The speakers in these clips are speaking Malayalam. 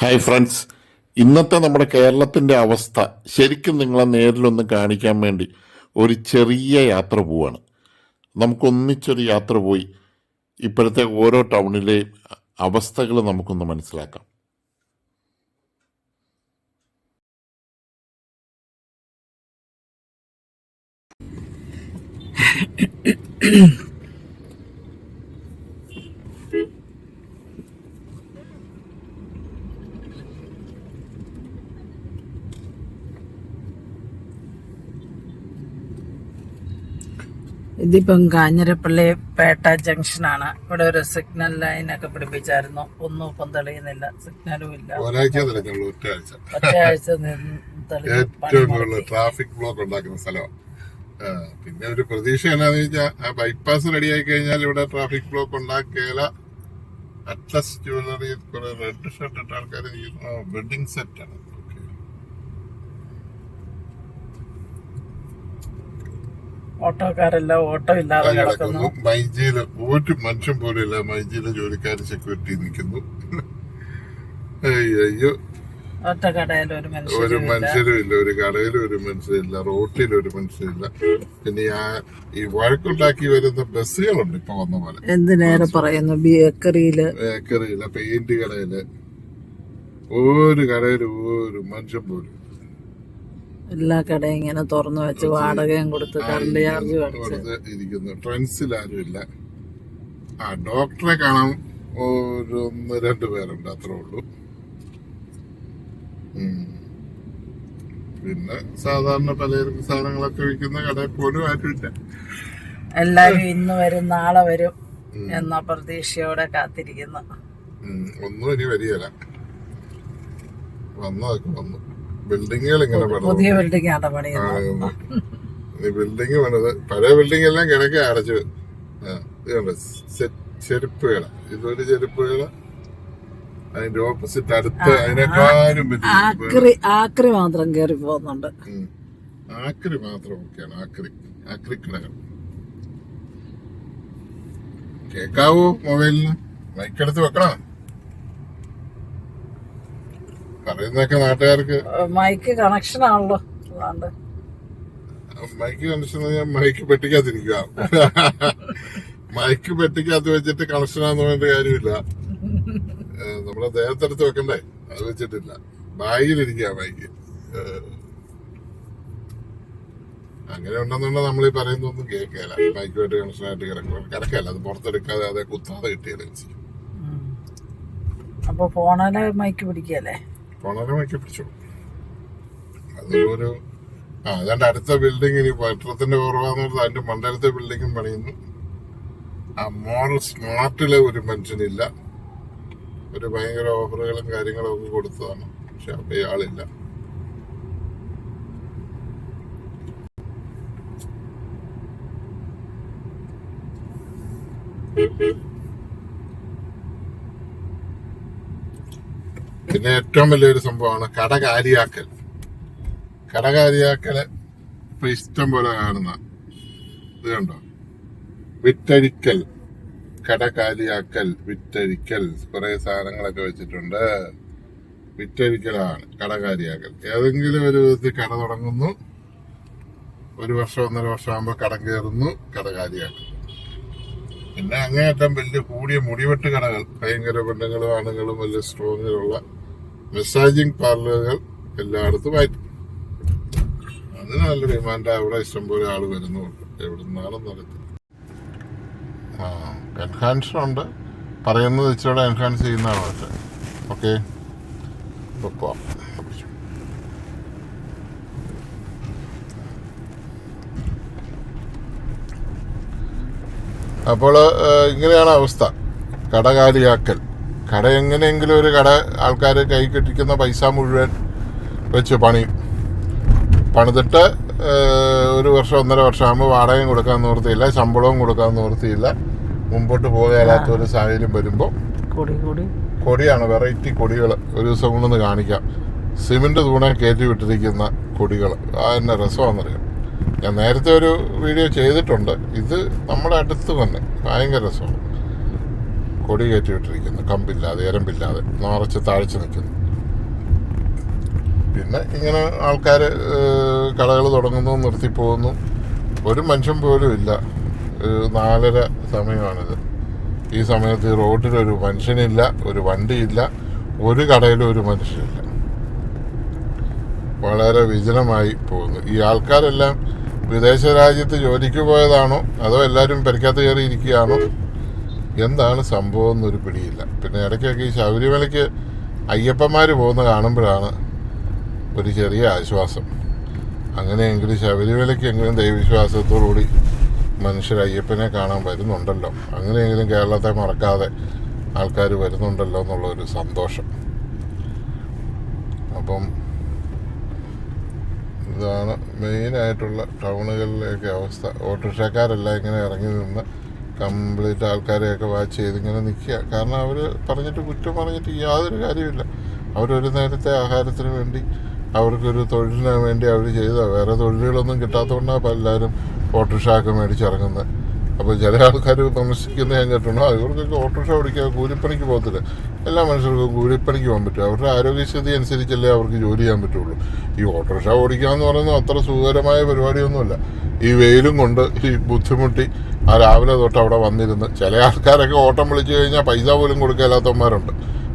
ഹായ് ഫ്രണ്ട്സ് ഇന്നത്തെ നമ്മുടെ കേരളത്തിന്റെ അവസ്ഥ ശരിക്കും നിങ്ങളെ നേരിലൊന്ന് കാണിക്കാൻ വേണ്ടി ഒരു ചെറിയ യാത്ര പോവാണ്. നമുക്കൊന്നിച്ചൊരു യാത്ര പോയി ഇപ്പോഴത്തെ ഓരോ ടൗണിലെയും അവസ്ഥകൾ നമുക്കൊന്ന് മനസ്സിലാക്കാം. ഇതിപ്പം കാഞ്ഞിരപ്പള്ളി പേട്ട ജംഗ്ഷനാണ്. ഇവിടെ ഒരു സിഗ്നൽ ലൈനൊക്കെ പിടിപ്പിച്ചായിരുന്നു. ഒന്നും ഇപ്പം തെളിയുന്നില്ല. സിഗ്നലും ഇല്ല. ഒരാഴ്ച ഒറ്റയാഴ്ച. ട്രാഫിക് ബ്ലോക്ക് ഉണ്ടാക്കുന്ന സ്ഥലമാണ് പിന്നെ ഒരു പ്രതീക്ഷ എന്നാന്ന് വെച്ചാൽ ആ ബൈപ്പാസ് റെഡി ആയി കഴിഞ്ഞാൽ ഇവിടെ ട്രാഫിക് ബ്ലോക്ക് ഉണ്ടാക്കിയാല അറ്റ്ലസ് ജ്വല്ലറി കുറെ റെഡ് ഷർട്ട് ഇട്ട ആൾക്കാർ വെഡിങ് സെറ്റ് ആണ്. ഓട്ടോക്കാരെല്ലാം ഓട്ടോ ഇല്ലാതെ കിടക്കുന്നു മൈജിയിൽ ഒരു മനുഷ്യൻ പോലെയല്ല ഇല്ല. മൈജിയിലെ ജോലിക്കാർ സെക്യൂരിറ്റി നിൽക്കുന്നു. അയ്യോ ഒറ്റ കടയിൽ ഒരു ഒരു മനുഷ്യരും ഇല്ല. ഒരു കടയിലും ഒരു മനുഷ്യരില്ല റോട്ടിൽ ഒരു മനുഷ്യരില്ല പിന്നെ ആ ഈ വഴക്കുണ്ടാക്കി വരുന്ന ബസ്സുകളുണ്ട് ഇപ്പൊ വന്ന പോലെ. എന്തിനേറെ പറയുന്നു? ബേക്കറിയിൽ. ബേക്കറിയില്ല പെയിന്റ് കടയിൽ. ഒരു കടയിലും ഒരു മനുഷ്യൻ പോലും എല്ലാ കടയും ഇങ്ങനെ തുറന്നു വെച്ച് വാടകയും കൊടുത്ത് കറണ്ട് ചാർജ് ഇരിക്കുന്നു. ട്രെൻസിലാരുമില്ല ആ ഡോക്ടറെ കാണാൻ ഒരു ഒന്ന് രണ്ട് പേരുണ്ട് അത്രേ ഉള്ളൂ. പിന്നെ സാധാരണ പലചരക്ക് സാധനങ്ങളൊക്കെ വിൽക്കുന്ന കടയിൽ പോലും ആരുമില്ല എല്ലാരും ഇന്ന് വരും നാളെ വരും എന്ന പ്രതീക്ഷയോടെ കാത്തിരിക്കുന്നു. ഒന്നും ഇനി വരികയില്ല. വന്നതൊക്കെ വന്നു. ബിൽഡിങ്ങുകൾ ഇങ്ങനെ പുതിയ ബിൽഡിംഗ് ആണ് പണിയുന്നത്. ഈ ബിൽഡിങ് പണിത് പഴയ ബിൽഡിംഗ് എല്ലാം കിടക്ക അടച്ചു സെ- ചെരുപ്പ് കട ഇതൊരു ചെരുപ്പ് കട അതിന്റെ ഓപ്പോസിറ്റ് അടുത്ത് അതിനെക്കാളും. ആക്രി ആക്രി മാത്രം കയറി പോകുന്നുണ്ട്. ആക്രി മാത്രം ഒക്കെയാണ് ആക്രി ആക്രി കടകൾ. കേക്കാവോ മൊബൈലിന്? മൈക്കെടുത്ത് വെക്കണം? പറയുന്നതൊക്കെ നാട്ടുകാർക്ക് മൈക്ക് കണക്ഷൻ ആണല്ലോ. മൈക്ക് കണക്ഷൻ ഞാൻ മൈക്ക് പെട്ടിക്കകത്തിരിക്കുക. മൈക്ക് പെട്ടിക്കകത്ത് വെച്ചിട്ട് കണക്ഷൻ ആണെന്ന് പറയേണ്ട കാര്യമില്ല. നമ്മളെ ദേഹത്തെടുത്ത് വെക്കണ്ടേ? അത് വെച്ചിട്ടില്ല. ബാഗിലിരിക്കുക മൈക്ക്. അങ്ങനെ ഉണ്ടെന്നുണ്ടെങ്കിൽ നമ്മൾ ഈ പറയുന്നൊന്നും കേൾക്കില്ല മൈക്കുമായിട്ട് കണക്ഷനായിട്ട് കിടക്കുക കിടക്കല്ല അത് പുറത്തെടുക്കാതെ അതെ കുത്താതെ കിട്ടിയാലും. അപ്പൊ ഫോണിൽ മൈക്ക് പിടിക്കല്ലേ വളരെ മൈക്ക് പിടിച്ചു അതൊരു ആ അതാണ്ട് അടുത്ത ബിൽഡിംഗ് ഇനി പട്ടണത്തിന്റെ കുറവാന്ന് പറഞ്ഞാൽ അതിന്റെ മണ്ഡലത്തെ ബിൽഡിങ്ങും പണിയുന്നു. ആ മോഡൽ സ്മാർട്ടിലെ ഒരു മനുഷ്യനില്ല. ഒരു ഭയങ്കര ഓഫറുകളും കാര്യങ്ങളും ഒക്കെ കൊടുത്തതാണ്. പക്ഷെ അവിടെ ആളില്ല. പിന്നെ ഏറ്റവും സംഭവമാണ് കടകാരിയാക്കൽ. കടകാരിയാക്കൽ കട ഇപ്പൊ ഇഷ്ടം പോലെ കാണുന്ന ഇത് കണ്ടോ? വിറ്റഴിക്കൽ. കടകാലിയാക്കൽ വിറ്റഴിക്കൽ. കുറെ സാധനങ്ങളൊക്കെ വെച്ചിട്ടുണ്ട്. വിറ്റഴിക്കലാണ് കടകാരിയാക്കൽ. ഏതെങ്കിലും ഒരു വിധത്തിൽ കട തുടങ്ങുന്നു. ഒരു വർഷം ഒന്നര വർഷം ആകുമ്പോൾ കടം കയറുന്നു കടകാരിയാക്കൽ പിന്നെ അങ്ങേയറ്റം വലിയ കൂടിയ മുടിവെട്ട് കടകൾ. ഭയങ്കര പെണ്ണുങ്ങളും ആണുങ്ങളും വലിയ സ്ട്രോങ്ങിലുള്ള മസാജിങ് പാർലറുകൾ എല്ലായിടത്തും ആയിട്ട് അതിന് നല്ല ഡിമാൻഡ് അവിടെ ഇഷ്ടംപോലെ ആൾ വരുന്നുണ്ട് എവിടെ നിന്നാണെന്ന് അറിയത്തില്ല. ആ എൻഹാൻസർ ഉണ്ട്. പറയുന്നത് ഇച്ചിരി എൻഹാൻസ് ചെയ്യുന്നതാണ് പക്ഷെ. ഓക്കെ അപ്പോൾ ഇങ്ങനെയാണ് അവസ്ഥ. കട കാലിയാക്കൽ കട എങ്ങനെയെങ്കിലും ഒരു കട ആൾക്കാർ കൈ കെട്ടിക്കുന്ന പൈസ മുഴുവൻ വെച്ച് പണി. പണിതിട്ട് ഒരു വർഷം ഒന്നര വർഷം ആകുമ്പോൾ വാടകയും കൊടുക്കാൻ നിവൃത്തിയില്ല ശമ്പളവും കൊടുക്കാൻ നിവൃത്തിയില്ല. മുമ്പോട്ട് പോകാത്ത ഒരു സാഹചര്യം വരുമ്പോൾ കൂടി കൂടി. കൊടിയാണ് വെറൈറ്റി കൊടികൾ ഒരു ദിവസം കൊണ്ടൊന്ന് കാണിക്കാം. സിമെന്റ് തൂണെ കയറ്റി വിട്ടിരിക്കുന്ന കൊടികൾ ആ എന്നെ രസമാണെന്നറിയാം. ഞാൻ നേരത്തെ ഒരു വീഡിയോ ചെയ്തിട്ടുണ്ട്. ഇത് നമ്മുടെ അടുത്ത് തന്നെ. ഭയങ്കര രസമാണ്. കൊടി കയറ്റി വിട്ടിരിക്കുന്നു കമ്പില്ലാതെ എരമ്പില്ലാതെ നിറച്ച് താഴ്ച നിൽക്കുന്നു. പിന്നെ ഇങ്ങനെ ആൾക്കാർ കടകൾ തുടങ്ങുന്നു നിർത്തിപ്പോകുന്നു. ഒരു മനുഷ്യൻ പോലും ഇല്ല. നാലര സമയമാണിത്. ഈ സമയത്ത് ഈ റോഡിലൊരു മനുഷ്യനില്ല ഒരു വണ്ടിയില്ല ഒരു കടയിലും ഒരു മനുഷ്യനില്ല. വളരെ വിജനമായി പോകുന്നു. ഈ ആൾക്കാരെല്ലാം വിദേശ രാജ്യത്ത് ജോലിക്ക് പോയതാണോ അതോ എല്ലാവരും പരിക്കാത്ത കയറി ഇരിക്കുകയാണോ എന്താണ് സംഭവം എന്നൊരു പിടിയില്ല. പിന്നെ ഇടയ്ക്കൊക്കെ ഈ ശബരിമലയ്ക്ക് അയ്യപ്പന്മാർ പോകുന്ന കാണുമ്പോഴാണ് ഒരു ചെറിയ ആശ്വാസം. അങ്ങനെയെങ്കിലും ശബരിമലയ്ക്ക് എങ്കിലും ദൈവവിശ്വാസത്തോടുകൂടി മനുഷ്യർ അയ്യപ്പനെ കാണാൻ വരുന്നുണ്ടല്ലോ. അങ്ങനെയെങ്കിലും കേരളത്തെ മറക്കാതെ ആൾക്കാർ വരുന്നുണ്ടല്ലോ എന്നുള്ളൊരു സന്തോഷം. അപ്പം ഇതാണ് മെയിനായിട്ടുള്ള ടൗണുകളിലേക്ക് അവസ്ഥ. ഓട്ടോറിക്ഷക്കാരെല്ലാം ഇങ്ങനെ ഇറങ്ങി നിന്ന് കംപ്ലീറ്റ് ആൾക്കാരെയൊക്കെ വാച്ച് ചെയ്ത് ഇങ്ങനെ നിൽക്കുക കാരണം അവർ പറഞ്ഞിട്ട് കുറ്റം പറഞ്ഞിട്ട് യാതൊരു കാര്യമില്ല അവരൊരു നേരത്തെ ആഹാരത്തിന് വേണ്ടി അവർക്കൊരു തൊഴിലിന് വേണ്ടി അവർ ചെയ്ത. വേറെ തൊഴിലുകളൊന്നും കിട്ടാത്തതുകൊണ്ടാണ് അപ്പോൾ എല്ലാവരും ഓട്ടോറിക്ഷയൊക്കെ മേടിച്ചിറങ്ങുന്നത് അപ്പോൾ ചില ആൾക്കാർ വിമർശിക്കുന്നത് ഞാൻ കേട്ടിട്ടുണ്ടോ. അവർക്കൊക്കെ ഓട്ടോറിക്ഷ ഓടിക്കുക കൂലിപ്പണിക്ക് പോകത്തില്ല. എല്ലാ മനുഷ്യർക്കും കൂലിപ്പണിക്ക് പോകാൻ പറ്റും. അവരുടെ ആരോഗ്യസ്ഥിതി അനുസരിച്ചല്ലേ അവർക്ക് ജോലി ചെയ്യാൻ പറ്റുള്ളൂ. ഈ ഓട്ടോറിക്ഷ ഓടിക്കുക എന്ന് പറയുന്നത് അത്ര സുഖകരമായ പരിപാടിയൊന്നുമല്ല. ഈ വെയിലും കൊണ്ട് ഈ ബുദ്ധിമുട്ടി ആ രാവിലെ തൊട്ട് അവിടെ വന്നിരുന്ന് ചില ആൾക്കാരൊക്കെ ഓട്ടം വിളിച്ചു കഴിഞ്ഞാൽ പൈസ പോലും കൊടുക്കാത്തവന്മാരുണ്ട്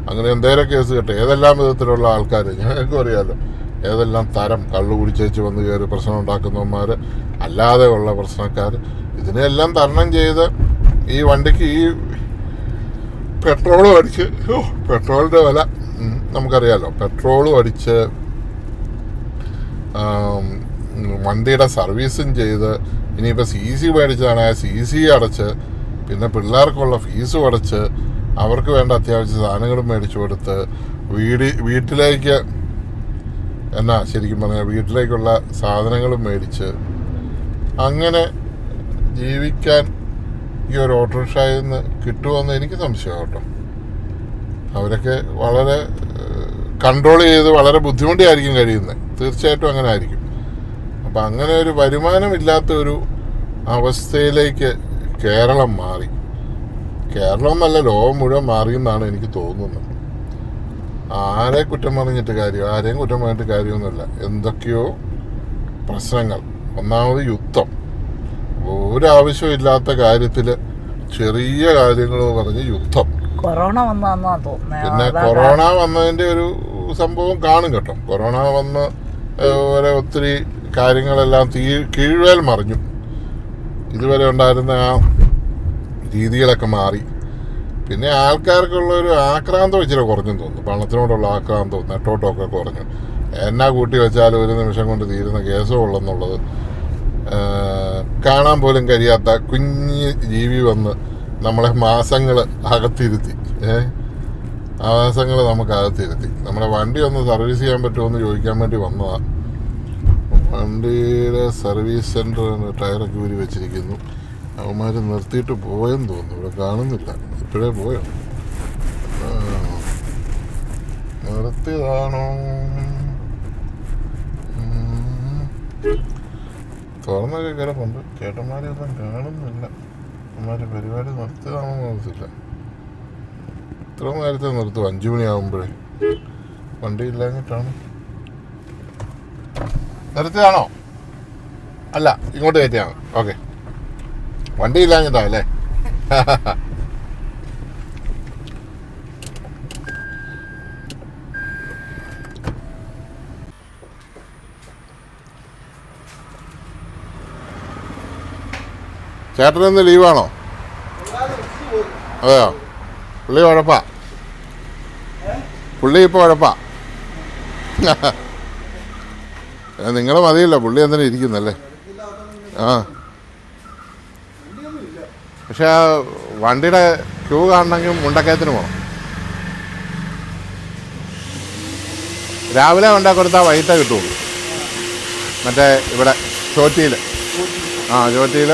അങ്ങനെ എന്തേലും കേസ് കേട്ടെ. ഏതെല്ലാം വിധത്തിലുള്ള ആൾക്കാർ ഞങ്ങൾക്കും അറിയാമല്ലോ ഏതെല്ലാം തരം കള്ളു കുടിച്ചേച്ച് വന്ന് കയറി പ്രശ്നം ഉണ്ടാക്കുന്നവന്മാർ അല്ലാതെ ഉള്ള പ്രശ്നക്കാർ ഇതിനെല്ലാം തരണം ചെയ്ത് ഈ വണ്ടിക്ക് ഈ പെട്രോളും അടിച്ച് പെട്രോളിന്റെ വില. നമുക്കറിയാലോ പെട്രോളും അടിച്ച് വണ്ടിയുടെ സർവീസും ചെയ്ത് ഇനിയിപ്പോൾ സി സി മേടിച്ചാണ് ആ സി സി അടച്ച് പിന്നെ പിള്ളേർക്കുള്ള ഫീസും അടച്ച് അവർക്ക് വേണ്ട അത്യാവശ്യ സാധനങ്ങളും മേടിച്ചു കൊടുത്ത് വീട് വീട്ടിലേക്ക് എന്നാ ശരിക്കും പറഞ്ഞാൽ വീട്ടിലേക്കുള്ള സാധനങ്ങളും മേടിച്ച് അങ്ങനെ ജീവിക്കാൻ ഈ ഒരു ഓട്ടോറിക്ഷയിൽ നിന്ന് കിട്ടുമെന്ന് എനിക്ക് സംശയം കേട്ടോ. അവരൊക്കെ വളരെ കൺട്രോൾ ചെയ്ത് വളരെ ബുദ്ധിമുട്ടിയായിരിക്കും കഴിയുന്നത്. തീർച്ചയായിട്ടും അങ്ങനെ ആയിരിക്കും. അപ്പം അങ്ങനെ ഒരു വരുമാനമില്ലാത്ത ഒരു അവസ്ഥയിലേക്ക് കേരളം മാറി. കേരളം എന്നല്ല ലോകം മുഴുവൻ മാറിയെന്നാണ് എനിക്ക് തോന്നുന്നത്. ആരെ കുറ്റം പറഞ്ഞിട്ട് കാര്യം ആരെയും കുറ്റം പറഞ്ഞിട്ട് കാര്യമൊന്നുമില്ല. എന്തൊക്കെയോ പ്രശ്നങ്ങൾ. ഒന്നാമത് യുദ്ധം. ഒരാവശ്യമില്ലാത്ത കാര്യത്തിൽ ചെറിയ കാര്യങ്ങൾ പറഞ്ഞ് യുദ്ധം. കൊറോണ വന്നാന്നാ തോന്നുന്നത് പിന്നെ കൊറോണ വന്നതിന്റെ ഒരു സംഭവം കാണും കേട്ടോ. കൊറോണ വന്ന് വരെ ഒത്തിരി കാര്യങ്ങളെല്ലാം തീ കീഴ്വേൽ മറിഞ്ഞു. ഇതുവരെ ഉണ്ടായിരുന്ന ആ രീതികളൊക്കെ മാറി. പിന്നെ ആൾക്കാർക്കുള്ള ഒരു ആക്രാന്തം ഇച്ചിരി കുറഞ്ഞെന്ന് തോന്നുന്നു. പണത്തിനോടുള്ള ആക്രാന്തവും നെട്ടോട്ടമൊക്കെ കുറഞ്ഞു. എന്നാ കൂട്ടി വെച്ചാലും ഒരു നിമിഷം കൊണ്ട് തീരുന്ന കേസോ ഉള്ളെന്നുള്ളത് കാണാൻ പോലും കഴിയാത്ത കുഞ്ഞ് ജീവി വന്ന് നമ്മളെ മാസങ്ങൾ അകത്തിരുത്തി ഏഹ് ആ മാസങ്ങൾ നമുക്ക് അകത്തിരുത്തി. നമ്മുടെ വണ്ടി ഒന്ന് സർവീസ് ചെയ്യാൻ പറ്റുമോ എന്ന് ചോദിക്കാൻ വേണ്ടി വന്നതാണ് വണ്ടിയുടെ സർവീസ് സെന്റർ ടയറൊക്കെ ഊരി വെച്ചിരിക്കുന്നു. അവന്മാർ നിർത്തിയിട്ട് പോയെന്ന് തോന്നുന്നു. ഇവിടെ കാണുന്നില്ല. ഇപ്പോഴേ പോയോ. നിർത്തിയതാണോ. തുറന്നൊക്കെ കിടപ്പുണ്ട് ചേട്ടന്മാരെ ഒന്നും കാണുന്നില്ല. അവന്മാര് പരിപാടി നിർത്തുകയാണെന്ന് തോന്നത്തില്ല ഇത്ര നേരത്തെ നിർത്തും. അഞ്ചു മണിയാകുമ്പോഴേ വണ്ടി ഇല്ലാഞ്ഞിട്ടാണ്. നിർത്തിയതാണോ? അല്ല ഇങ്ങോട്ട് കയറ്റിയാണ് ഓക്കെ. വണ്ടി ഇല്ലാഞ്ഞിട്ടാ അല്ലേ? ചേട്ടനിന്ന് ലീവാണോ? അതെയോ? പുള്ളി ഉഴപ്പാ പുള്ളി ഇപ്പോൾ ഉഴപ്പാ നിങ്ങൾ മതിയല്ലോ. പുള്ളി എന്തിനാ ഇരിക്കുന്നല്ലേ? ആ. പക്ഷെ ആ വണ്ടിയുടെ ക്യൂ കാണണമെങ്കിൽ മുണ്ടക്കയത്തിന് പോകണം രാവിലെ കൊണ്ടാ കൊടുത്താൽ വൈകിട്ടേ കിട്ടുള്ളൂ. മറ്റേ ഇവിടെ ചോറ്റിയിൽ ആ ചോറ്റിയിൽ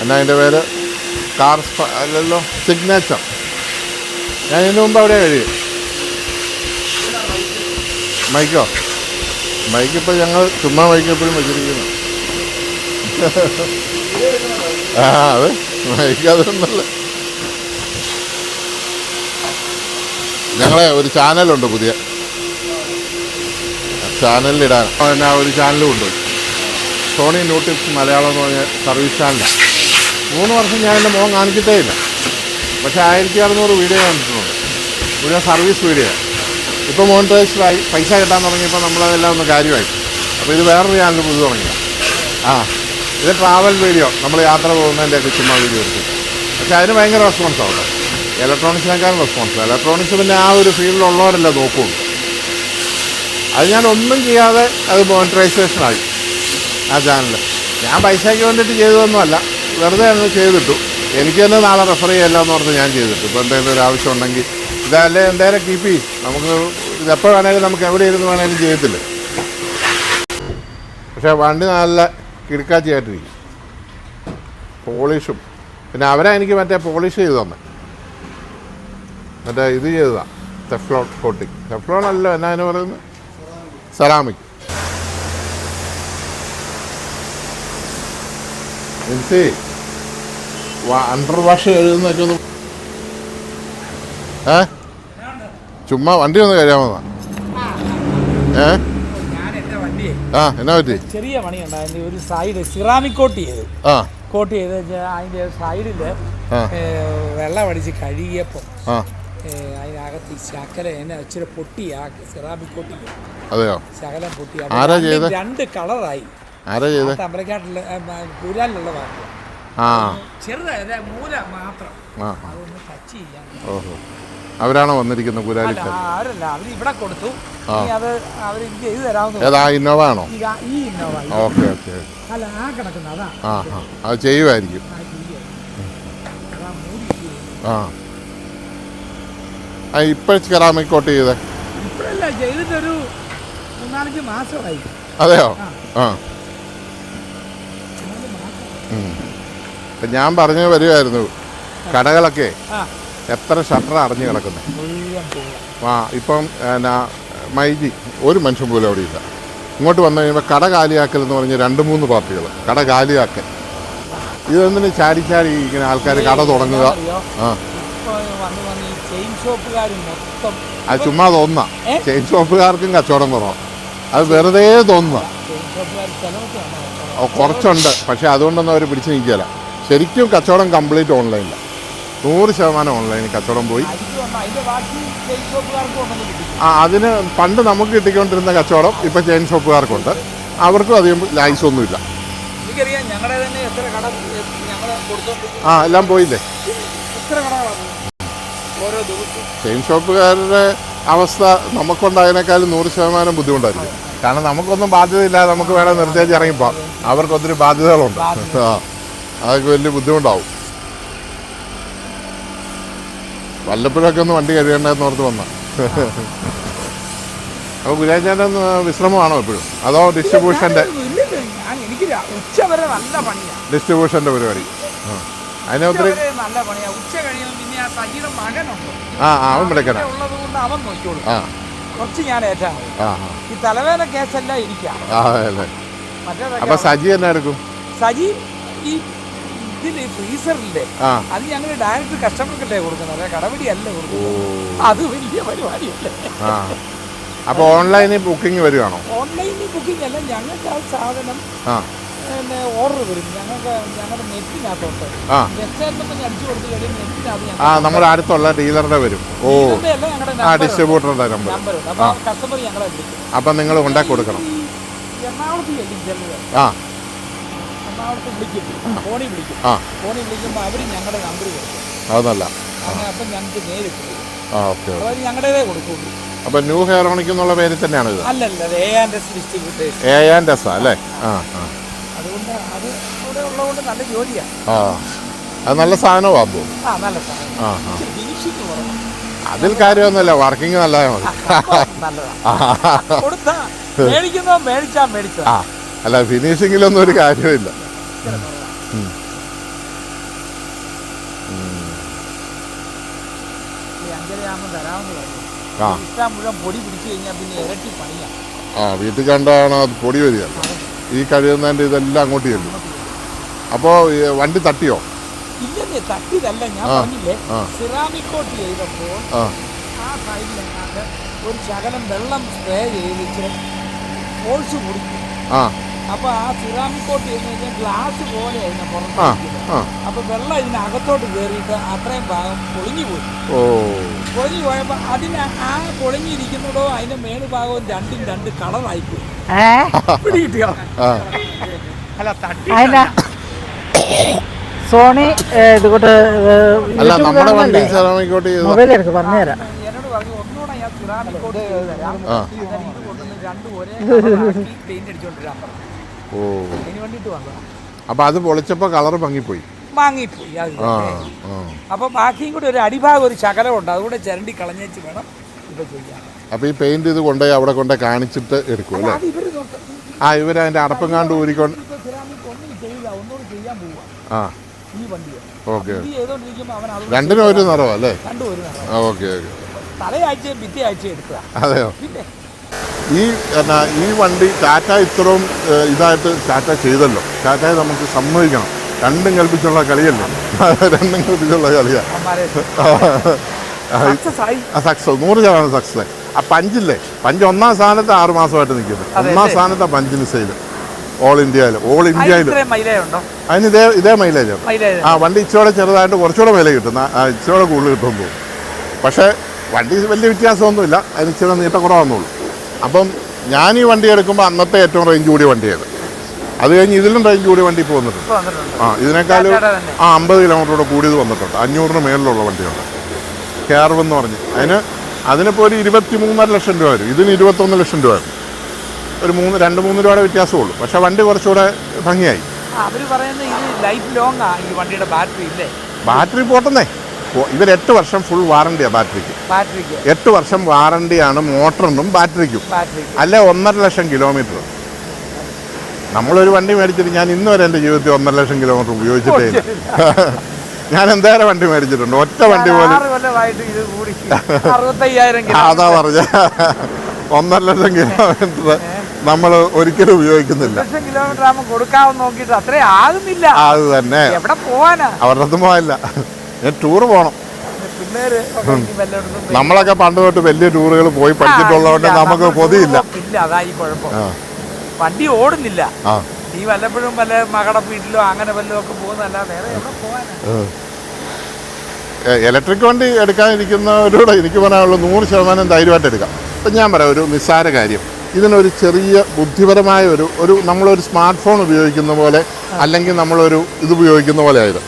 എന്നാ അതിന്റെ പേര്? കാർ അല്ലല്ലോ സിഗ്നേച്ചർ ഞാൻ ഇതിനു മുമ്പ് അവിടെ കഴിയും മൈക്കോ? മൈക്കിപ്പോൾ ഞങ്ങൾ ചുമ്മാ മൈക്ക് എപ്പോഴും വെച്ചിരിക്കുന്നു. ആ അത് മൈക്ക് അതൊന്നല്ല ഞങ്ങളെ ഒരു ചാനലുണ്ട് പുതിയ. ചാനലിലിടാൻ. ഒരു ചാനലും ഉണ്ട്. സോണി ന്യൂട്ടിപ്സ് മലയാളം എന്ന് പറഞ്ഞ സർവീസ് ചാനലാണ് മൂന്ന് വർഷം ഞാൻ എന്റെ മുഖം കാണിച്ചിട്ടേ ഇല്ല പക്ഷേ ആയിരത്തി അറുന്നൂറ് വീഡിയോ കാണിച്ചിട്ടുണ്ട്. മുഴുവൻ സർവീസ് വീഡിയോ. ഇപ്പോൾ മോണിറ്റൈസ്ഡായി പൈസ കിട്ടാൻ തുടങ്ങിയപ്പോൾ നമ്മളതെല്ലാം ഒന്ന് കാര്യമായി. അപ്പോൾ ഇത് വേറൊരു ചാനൽ പുതു തുടങ്ങിയ ആ ഇത് ട്രാവൽ വീഡിയോ നമ്മൾ യാത്ര പോകുന്നതിന്റെയൊക്കെ ചുമ്മാ വീഡിയോ എടുത്തു. പക്ഷേ അതിന് ഭയങ്കര റെസ്പോൺസ് ആവും ഇലക്ട്രോണിക്സിനേക്കാളും റെസ്പോൺസ് ഇലക്ട്രോണിക്സ് പിന്നെ ആ ഒരു ഫീൽഡിലുള്ളവരല്ലേ നോക്കുള്ളൂ അത് ഞാൻ ഒന്നും ചെയ്യാതെ അത് മോണിറ്ററൈസേഷനായി ആ ചാനൽ ഞാൻ പൈസയ്ക്ക് വേണ്ടിയിട്ട് ചെയ്തതൊന്നുമല്ല. വെറുതെ അങ്ങ് ചെയ്തിട്ടു. എനിക്ക് തന്നെ നാളെ റെഫർ ചെയ്യല്ല എന്ന് പറഞ്ഞ് ഞാൻ ചെയ്തിട്ടു. ഇപ്പോൾ എന്തെങ്കിലും ഒരു ആവശ്യം ഉണ്ടെങ്കിൽ ഇതല്ലേ എന്തായാലും കീപ്പ് ചെയ്യും. നമുക്ക് ഇത് എപ്പോൾ വേണേലും നമുക്ക് എവിടെ ഇരുന്ന് വേണേലും ചെയ്യത്തില്ല? പക്ഷേ വണ്ടി നല്ല കിടക്കാച്ചിയായിട്ടിരിക്കും. പോളിഷും. പിന്നെ അവരാ എനിക്ക് മറ്റേ പോളിഷ് ചെയ്തു തന്നെ. മറ്റേ ഇത് ചെയ്തതാണ് ടെഫ്ലോൺ കോട്ടിങ് ടെഫ്ലോൺ അല്ല എന്നാ അതിന് പറയുന്നത്? സെറാമിക് മിൻസി അണ്ടർ വാഷ് എഴുതുന്നൊക്കെ ഒന്ന് ഏ? ചുമ്മാ വണ്ടി ഒന്ന് കഴിയാമെന്നാ ഏ? ആ എന്നാ പറ്റി? ചെറിയ പണിയുണ്ടായിരുന്നു ഒരു സൈഡ് സിറാമിക് കോട്ട് ചെയ്തു. ആ. കോട്ട് ചെയ്ത് അതിന്റെ സൈഡിൽ. വെള്ളം അടിച്ച് കഴുകിയപ്പോൾ ആ. അതിനകത്ത് ഈ ശകലം എന്നെ ഇച്ചിരി പൊട്ടി ആ സിറാമിക് കോട്ടി അതെയോ? ശകലം പൊട്ടി? രണ്ട് കളറായി ആരാ ചെയ്തേ? തമ്പലക്കാട്ടിലെ പൂരാലിലുള്ള വാക്ക് ആ. മൂല മാത്രം. ആ അതൊന്ന് ടച്ച് ചെയ്യാൻ ഓഹോ. അവരാണോ വന്നിരിക്കുന്നത് പുരാലിക്ക് അവരല്ല അവർ ഇവിടെ കൊടുത്തു. ആ. ഇനി അത് അവർ ചെയ്തു തരാവുന്ന ഏതാ ഇന്നോവ ആണോ? ഈ ഇന്നോവ ഓക്കെ ഓക്കെ. അല്ല ആ കിടക്കുന്ന അതാ. ആ ആ. അത് ചെയ്യുമായിരിക്കും ആ ആ. ആ ഇപ്പം സെറാമിക് കോട്ട് ചെയ്തേ? ഇപ്പോഴല്ല ചെയ്തിട്ടൊരു മൂന്നാലഞ്ച് മാസമായി. അതെയോ? ആ. ഇപ്പം ഞാൻ പറഞ്ഞു വരുമായിരുന്നു കടകളൊക്കെ എത്ര ഷട്ടർ അടഞ്ഞു കിടക്കുന്നത് പോവാം ആ ഇപ്പം എന്നാ മൈജി ഒരു മനുഷ്യൻ പോലും അവിടെ ഇല്ല. ഇങ്ങോട്ട് വന്നു കഴിയുമ്പോൾ കട കാലിയാക്കൽ എന്ന് പറഞ്ഞ് രണ്ട് മൂന്ന് പാർട്ടികൾ കട കാലിയാക്കൽ. ഇതൊന്നിനെ ചാടി ചാടി ഇങ്ങനെ ആൾക്കാർ കട തുടങ്ങുക? ആ. അത് ചുമ്മാ തോന്നുക ഏ? ചെയിൻ ഷോപ്പുകാർക്കും കച്ചവടം കുറവാണ് അത് വെറുതെ തോന്നുക കുറച്ചുണ്ട്. പക്ഷേ അതുകൊണ്ടൊന്നും അവർ പിടിച്ചു നിൽക്കില്ല ശരിക്കും കച്ചവടം കംപ്ലീറ്റ് ഓൺലൈനിലാണ് നൂറ് ശതമാനം ഓൺലൈനിൽ കച്ചവടം പോയി. ആ അതിന് പണ്ട് നമുക്ക് കിട്ടിക്കൊണ്ടിരുന്ന കച്ചവടം ഇപ്പം ചെയിൻ ഷോപ്പുകാർക്കുണ്ട്. അവർക്കും അധികം ലൈസ് ഒന്നുമില്ല. ആ എല്ലാം പോയില്ലേ? ചെയിൻ ഷോപ്പുകാരുടെ അവസ്ഥ നമുക്കുണ്ടായതിനേക്കാളും നൂറ് ശതമാനം ബുദ്ധിമുട്ടായിരിക്കും. കാരണം നമുക്കൊന്നും ബാധ്യതയില്ലാതെ നമുക്ക് വേണം നിർദ്ദേശം ഇറങ്ങിപ്പോ അവർക്ക് ഒത്തിരി ബാധ്യതകളുണ്ട് ആ അതൊക്കെ വലിയ ബുദ്ധിമുട്ടാവും. വല്ലപ്പോഴൊക്കെ ഒന്ന് വണ്ടി കഴിയണ്ടെന്ന് ഓർത്ത് വന്ന. അപ്പോൾ ഗുരുചേട്ടൻ വിശ്രമമാണോ എപ്പോഴും? അതോ ഡിസ്ട്രിബ്യൂഷന്റെ ഡിസ്ട്രിബ്യൂഷന്റെ ഡിസ്ട്രിബ്യൂഷന്റെ പരിപാടി. ആ. അതിനെ ഒത്തിരി നല്ല പണിയാ. ഉച്ച കഴിയുമ്പോൾ പിന്നെ ആ മകനുണ്ട്. ആ ആ, അവൻ വിളിക്കണ ഉള്ളത് കൊണ്ട് അവൻ നോക്കിയോളൂ ആ. കുറച്ച് ഞാൻ ഏറ്റാ മതി ആ ഈ തലവേദന കേസല്ല ഇരിക്കാം. ആ അല്ലേ മറ്റേതൊക്കെ അപ്പം സജി എന്നാ എടുക്കും? സജി ഈ ഇതിൽ ഫ്രീസറിന്റെ ആ. അത് ഞങ്ങൾ ഡയറക്റ്റ് കസ്റ്റമർക്കല്ലേ കൊടുക്കുന്നത്. അല്ലെ കടപിടി അല്ല ഓ. കൊടുക്കുന്നത് അത് വലിയ പരിപാടിയല്ലേ. ആ. അപ്പോൾ ഓൺലൈനിൽ ബുക്കിംഗ് വരുവാണോ? ഓൺലൈനിൽ ബുക്കിംഗ് അല്ല ഞങ്ങൾക്ക് ആ സാധനം ആ. പിന്നെ ഓർഡർ വരും ഞങ്ങൾക്ക് ഞങ്ങളുടെ നെറ്റിനകത്തോട്ട് ആ. ആ നമ്മുടെ അടുത്തുള്ള ഡീലറുടെ വരും. ഓ. ആ ഡിസ്ട്രിബ്യൂട്ടറുടെ നമ്പർ വിളിക്കും. അപ്പം നിങ്ങൾ കൊണ്ടാക്കി കൊടുക്കണം. ആ. എറണാകുളത്ത് വിളിക്കും. ഫോണിൽ വിളിക്കും. ആ. ഫോണിൽ വിളിക്കുമ്പോൾ അവർ ഞങ്ങളുടെ നമ്പർ കൊടുക്കും അത് നല്ല അങ്ങനെ അപ്പം ഞങ്ങൾക്ക് നേരിട്ട് ആ ഓക്കെ അവർ ഞങ്ങളുടേതേ കൊടുക്കുള്ളൂ. അപ്പൊ ന്യൂ ഹെയറോണിക് എന്നുള്ള പേരിൽ തന്നെയാണ് ഇത് അല്ലല്ല അത് A and S distributors A and S അല്ലേ? ആ ആ. അതുകൊണ്ട് അത് അവിടെ ഉള്ളതുകൊണ്ട് നല്ല ജോലിയാണ് ആ. അത് നല്ല സാധനമാണ് ആ നല്ല സാധനം. ആ ആ. കുറവാണ് അതിൽ കാര്യമൊന്നുമില്ല വർക്കിംഗ് നല്ലതാ മതി നല്ലതാണ്. കൊടുത്താ മേടിക്കുന്നോ മേടിച്ചാ ആ അല്ല ഫിനിഷിങ്ങിലൊന്നും ഒരു കാര്യമില്ല ഈ അഞ്ചരയാകുമ്പോൾ തരാമെന്ന് പറഞ്ഞു. ആ. ഇഷ്ടം മുഴുവൻ പൊടി പിടിച്ചു കഴിഞ്ഞാൽ പിന്നെ ഇരട്ടി പണിയാ. ആ വീട്ടിൽ കണ്ടാണ് അത് പൊടി വരിക? ഈ കഴിയുന്നതിന്റെ ഇതെല്ലാം അങ്ങോട്ട് ചെല്ലും. അപ്പോൾ വണ്ടി തട്ടിയോ? ഇല്ലെന്നേ തട്ടിയതല്ല ഞാൻ ആ, പറഞ്ഞില്ലേ ആ. സിറാമിക് ചെയ്തപ്പോൾ ആ. ആ സൈഡിലെങ്ങാണ്ട് ഒരു ശകലം വെള്ളം സ്പ്രേ ആ. അപ്പൊ ആ സിറാമിക് കോട്ട് എന്ന് വെച്ചാൽ ഗ്ലാസ് പോലെ അതിനെ ആ പുറത്ത് ആ. അപ്പൊ വെള്ളം ഇതിനകത്തോട്ട് കയറിയിട്ട് അത്രയും ഭാഗം പൊളിഞ്ഞു പോയി. ഓ. പൊളിഞ്ഞു പോയപ്പോ അതിന് ആ പൊളിഞ്ഞിരിക്കുന്നതോ അതിന്റെ മേലുഭാഗവും രണ്ടും രണ്ട് കളറായിപ്പോയി പിടികിട്ടിയോ ആ. അല്ല തട്ടി സോണി ഇതുകൊണ്ട് മൊബൈൽ എടുക്ക് പറഞ്ഞുതരാം എന്നോട് പറഞ്ഞു ഒന്നുകൂടെ ഞാൻ സിറാമിക് കോട്ട് ചെയ്ത് ആ അങ്ങനെ രണ്ടും ഒരേ പെയിന്റ് അടിച്ചോണ്ടിരാൻ പറഞ്ഞു ഓ. അതിന് വേണ്ടിയിട്ട് വന്നതാ. അപ്പൊ അത് പൊളിച്ചപ്പോ കളർ ഭംഗിപ്പോയി. വാങ്ങിപ്പോയി അത് ആ ആ. അപ്പൊ ബാക്കിയും കൂടെ ഒരു അടിഭാഗം ഒരു ശകലമുണ്ട് അതുകൂടെ ചിരണ്ടി കളഞ്ഞേച്ച് വേണം ഇപ്പൊ ചെയ്യാൻ. അപ്പൊ ഈ പെയിന്റ് ഇത് കൊണ്ടുപോയി അവിടെ കൊണ്ടേ കാണിച്ചിട്ട് എടുക്കും അല്ലേ? അത് ആ ഇവർ അതിന്റെ അടപ്പം കാണ്ട് ഊരിക്കൊണ്ട് ഇപ്പൊ സിറാമിക് ഒന്നും ചെയ്യില്ല. ഒന്നുകൂടി ചെയ്യാൻ പോവുക ആ. ഈ വണ്ടിയെ. ഓക്കെ. ഇത് ചെയ്തോണ്ടിരിക്കുമ്പോ അവൻ അത് രണ്ടിനും ഒരു നിറവാ അല്ലേ കണ്ടു ഒരു നേരം ആ ഓക്കെ ഓക്കെ. തലയാഴ്ചയും എടുക്കുക അതെയോ? പിന്നെ ഈ എന്നാ ഈ വണ്ടി ടാറ്റ ഇത്രയും ഇതായിട്ട് ടാറ്റ ചെയ്തല്ലോ. ടാറ്റയെ നമുക്ക് സമ്മതിക്കണം. രണ്ടും കൽപ്പിച്ചുള്ള കളിയല്ലേ? രണ്ടും കൽപ്പിച്ചുള്ള കളിയാണ് സക്സസ് നൂറ് ശതമാനം സക്സസ് ആ പഞ്ചില്ലേ? പഞ്ച് ഒന്നാം സ്ഥാനത്ത് ആറ് മാസമായിട്ട് നിൽക്കുന്നത് ഒന്നാം സ്ഥാനത്ത് ആ പഞ്ചിന് സെയിൽ ഓൾ ഇന്ത്യയിൽ ഓൾ ഇന്ത്യയിൽ മൈലേജ് അതിന് ഇതേ ഇതേ മൈലേജ് മൈലേജ് ആ വണ്ടി ഇച്ചോടെ ചെറുതായിട്ട് കുറച്ചുകൂടെ വില കിട്ടും. ആ, ഇച്ചിരി കൂടുതൽ കിട്ടുമെന്ന് തോന്നുന്നു. പക്ഷേ വണ്ടി വലിയ വ്യത്യാസമൊന്നുമില്ല. അതിന് ഇച്ചിരി നീട്ടം കുറവാണെന്നുള്ളൂ അപ്പം ഞാൻ ഈ വണ്ടി എടുക്കുമ്പോൾ അന്നത്തെ ഏറ്റവും റേഞ്ച് കൂടിയ വണ്ടിയാണ് അത് കഴിഞ്ഞ് ഇതിലും റേഞ്ച് കൂടിയ വണ്ടി പോകുന്നുണ്ട് ആ ഇതിനേക്കാളും. ആ അമ്പത് കിലോമീറ്ററോടെ കൂടിയത് വന്നിട്ടുണ്ട്. അഞ്ഞൂറിന് മേളിലുള്ള വണ്ടിയുണ്ട് കെയർവ് എന്ന് പറഞ്ഞ്. അതിന് അതിനിപ്പോൾ ഒരു ഇരുപത്തി മൂന്നര ലക്ഷം രൂപ വരും. ഇതിന് ഇരുപത്തൊന്ന് ലക്ഷം രൂപ വരും. ഒരു മൂന്ന് രണ്ട് മൂന്ന് രൂപയുടെ വ്യത്യാസമേ ഉള്ളൂ പക്ഷേ വണ്ടി കുറച്ചുകൂടെ ഭംഗിയായി. അവർ പറയുന്നത് ഇത് ലൈഫ് ലോങ് ഈ വണ്ടിയുടെ ബാറ്ററി ഇല്ലേ? ബാറ്ററി പോട്ടെന്നേ. ഇവർ എട്ട് വർഷം ഫുൾ വാറണ്ടിയാണ് ബാറ്ററിക്ക് ബാറ്ററിക്ക് എട്ട് വർഷം വാറണ്ടിയാണ് മോട്ടറിനും ബാറ്ററിക്കും അല്ല ഒന്നര ലക്ഷം കിലോമീറ്റർ നമ്മളൊരു വണ്ടി മേടിച്ചിട്ട് ഞാൻ ഇന്ന് വരെ എന്റെ ജീവിതത്തിൽ ഒന്നര ലക്ഷം കിലോമീറ്റർ ഉപയോഗിച്ചിട്ടേ ഞാൻ എന്തേരം വണ്ടി മേടിച്ചിട്ടുണ്ട്? ഒറ്റ വണ്ടി പോലെ. അതാ പറഞ്ഞ. ഒന്നര ലക്ഷം കിലോമീറ്റർ നമ്മൾ ഒരിക്കലും ഉപയോഗിക്കുന്നില്ല. കിലോമീറ്റർ ആകുമ്പോൾ കൊടുക്കാമെന്ന് നോക്കിയിട്ട് അത്രേ ആകുന്നില്ല. അത് തന്നെ. എവിടെ പോവാനാ? അവരുടെ അടുത്ത് പോകാനില്ല ഞാൻ ടൂറ് പോകണം നമ്മളൊക്കെ പണ്ട് തൊട്ട് വലിയ ടൂറുകൾ പോയി പഠിച്ചിട്ടുള്ളതുകൊണ്ട് നമുക്ക് പൊതിയില്ല കൊതിയില്ല. ഇല്ല കുഴപ്പം. വണ്ടി ഓടുന്നില്ല. ഈ വല്ലപ്പോഴും വല്ല മകളുടെ വീട്ടിലോ അങ്ങനെ വല്ലതും ഒക്കെ പോകുന്നതല്ല വേറെ എവിടെ പോവാനാ ഇലക്ട്രിക് വണ്ടി എടുക്കാനിരിക്കുന്നവരോട് എനിക്ക് പറയാനുള്ളൂ നൂറ് ശതമാനം ധൈര്യമായിട്ട് എടുക്കാം. അപ്പം ഞാൻ പറയാം ഒരു നിസ്സാര കാര്യം. ഇതിനൊരു ചെറിയ ബുദ്ധിപരമായ ഒരു ഒരു നമ്മളൊരു സ്മാർട്ട് ഫോൺ ഉപയോഗിക്കുന്ന പോലെ അല്ലെങ്കിൽ നമ്മളൊരു ഇത് ഉപയോഗിക്കുന്ന പോലെ ആയത്.